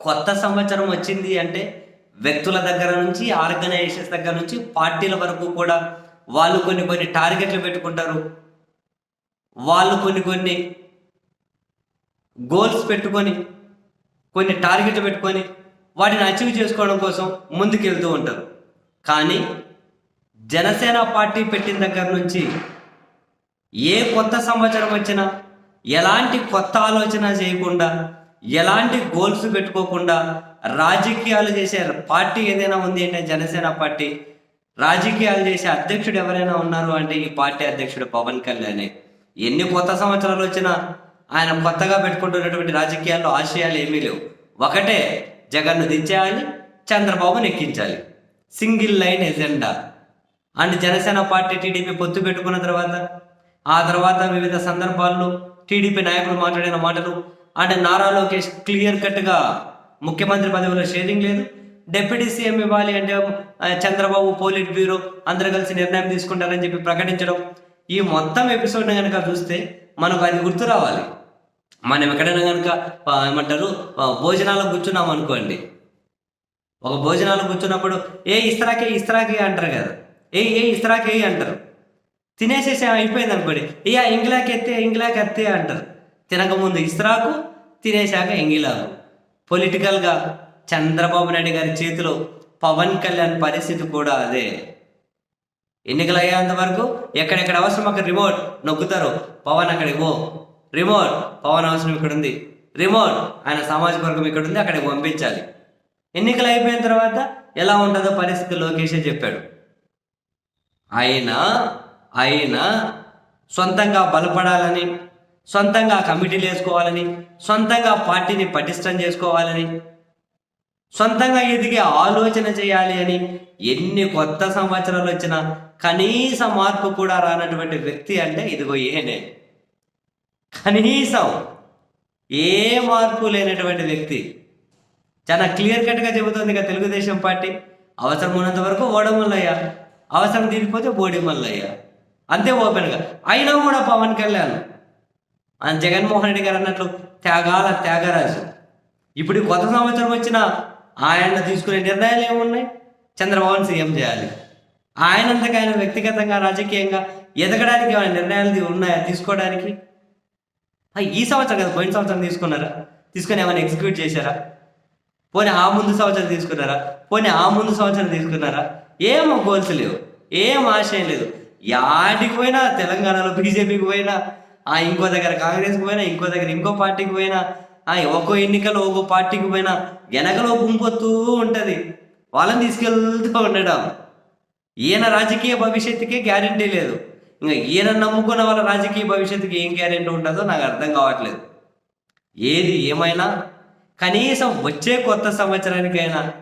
కొత్త సంవత్సరం వచ్చింది అంటే వ్యక్తుల దగ్గర నుంచి ఆర్గనైజేషన్స్ దగ్గర నుంచి పార్టీల వరకు కూడా వాళ్ళు కొన్ని కొన్ని టార్గెట్లు పెట్టుకుంటారు. వాళ్ళు కొన్ని కొన్ని గోల్స్ పెట్టుకొని కొన్ని టార్గెట్లు పెట్టుకొని వాటిని అచీవ్ చేసుకోవడం కోసం ముందుకెళ్తూ ఉంటారు. కానీ జనసేన పార్టీ పెట్టిన దగ్గర నుంచి ఏ కొత్త సంవత్సరం వచ్చినా ఎలాంటి కొత్త ఆలోచన చేయకుండా ఎలాంటి గోల్స్ పెట్టుకోకుండా రాజకీయాలు చేసే పార్టీ ఏదైనా ఉంది అంటే జనసేన పార్టీ రాజకీయాలు చేసే అధ్యక్షుడు ఎవరైనా ఉన్నారు అంటే ఈ పార్టీ అధ్యక్షుడు పవన్ కళ్యాణ్. ఎన్ని కొత్త సంవత్సరాలు వచ్చినా ఆయన కొత్తగా పెట్టుకుంటున్నటువంటి రాజకీయాల్లో ఆశయాలు ఏమీ లేవు. ఒకటే జగన్ను దించేయాలి చంద్రబాబును ఎక్కించాలి. Single line agenda. And Janasena party TDP పొత్తు పెట్టుకున్న తర్వాత ఆ తర్వాత వివిధ సందర్భాల్లో టీడీపీ నాయకులు మాట్లాడిన మాటలు అంటే నారా లోకేష్ క్లియర్ కట్గా ముఖ్యమంత్రి పదవిలో షేరింగ్ లేదు. డిప్యూటీ సీఎం ఇవ్వాలి అంటే చంద్రబాబు పోలిట్ బ్యూరో అందరూ కలిసి నిర్ణయం తీసుకుంటారని చెప్పి ప్రకటించడం. ఈ మొత్తం ఎపిసోడ్ని కనుక చూస్తే మనకు అది గుర్తు రావాలి. మనం ఎక్కడైనా కనుక ఏమంటారు భోజనాలు కూర్చున్నాం అనుకోండి. ఒక భోజనాలు కూర్చున్నప్పుడు ఏ ఇస్తరాకే ఇస్తరాకే అంటారు కదా. ఏ ఏ ఇస్తరాకే అంటారు. తినేసేసి అయిపోయింది అనుకోండి. ఇక ఇంగ్లాక్ ఎత్తే ఇంగ్లాక్ ఎత్తే అంటారు. తినకముందు ఇస్త్రాకు తినేశాక ఎంగిలాకు. పొలిటికల్గా చంద్రబాబు నాయుడు గారి చేతిలో పవన్ కళ్యాణ్ పరిస్థితి కూడా అదే. ఎన్నికలు అయ్యేంత వరకు ఎక్కడెక్కడ అవసరం అక్కడ రిమోట్ నొక్కుతారు. పవన్ అక్కడికి పో. రిమోట్ పవన్ అవసరం ఇక్కడ ఉంది. రిమోట్ ఆయన సామాజిక వర్గం ఇక్కడ ఉంది అక్కడికి పంపించాలి. ఎన్నికలు అయిపోయిన తర్వాత ఎలా ఉంటుందో పరిస్థితి లోకేషే చెప్పాడు. అయినా అయినా సొంతంగా బలపడాలని సొంతంగా కమిటీలు వేసుకోవాలని సొంతంగా పార్టీని పటిష్టం చేసుకోవాలని సొంతంగా ఎదిగే ఆలోచన చేయాలి అని ఎన్ని కొత్త సంవత్సరాలు వచ్చినా కనీస మార్పు కూడా రానటువంటి వ్యక్తి అంటే ఇదిగో ఏనే కనీసం ఏ మార్పు లేనటువంటి వ్యక్తి. చాలా క్లియర్ కట్గా చెబుతుంది ఇక తెలుగుదేశం పార్టీ. అవసరం ఉన్నంత వరకు ఓడమల్లయ్య అవసరం తీరిపోతే బోడిమల్లయ్య. అంతే ఓపెన్గా. అయినా కూడా పవన్ కళ్యాణ్ ఆయన జగన్మోహన్ రెడ్డి గారు అన్నట్లు త్యాగాల త్యాగరాజు. ఇప్పుడు కొత్త సంవత్సరం వచ్చిన ఆయన తీసుకునే నిర్ణయాలు ఏమున్నాయి? చంద్రబాబుని సీఎం చేయాలి. ఆయనంతకు ఆయన వ్యక్తిగతంగా రాజకీయంగా ఎదగడానికి ఏమైనా నిర్ణయాలు ఉన్నాయా తీసుకోవడానికి? ఈ సంవత్సరం కదా పోయిన సంవత్సరం తీసుకున్నారా? తీసుకొని ఏమైనా ఎగ్జిక్యూట్ చేశారా? పోనీ ఆ ముందు సంవత్సరం తీసుకున్నారా? పోనీ ఆ ముందు సంవత్సరం తీసుకున్నారా? ఏం గోల్స్ లేవు ఏం ఆశయం లేదు. యాడికి పోయినా తెలంగాణలో బీజేపీకి పోయినా ఆ ఇంకో దగ్గర కాంగ్రెస్కి పోయినా ఇంకో దగ్గర ఇంకో పార్టీకి పోయినా ఆ ఒక్కో ఎన్నికలో ఒక్కో పార్టీకి పోయినా వెనకలో గుంపొత్తూ ఉంటుంది. వాళ్ళని తీసుకెళ్తూ ఉండడం. ఈయన రాజకీయ భవిష్యత్తుకే గ్యారంటీ లేదు. ఇంకా ఈయన నమ్ముకున్న వాళ్ళ రాజకీయ భవిష్యత్తుకి ఏం గ్యారంటీ ఉంటుందో నాకు అర్థం కావట్లేదు. ఏది ఏమైనా కనీసం వచ్చే కొత్త సంవత్సరానికైనా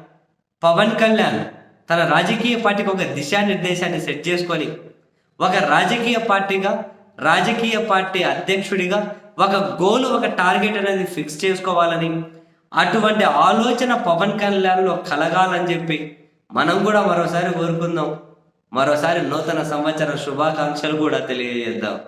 పవన్ కళ్యాణ్ తన రాజకీయ పార్టీకి ఒక దిశానిర్దేశాన్ని సెట్ చేసుకొని ఒక రాజకీయ పార్టీగా రాజకీయ పార్టీ అధ్యక్షుడిగా ఒక గోల్ ఒక టార్గెట్ అనేది ఫిక్స్ చేసుకోవాలని అటువంటి ఆలోచన పవన్ కళ్యాణ్లో కలగాలని చెప్పి మనం కూడా మరోసారి కోరుకుందాం. మరోసారి నూతన సంవత్సర శుభాకాంక్షలు కూడా తెలియజేద్దాం.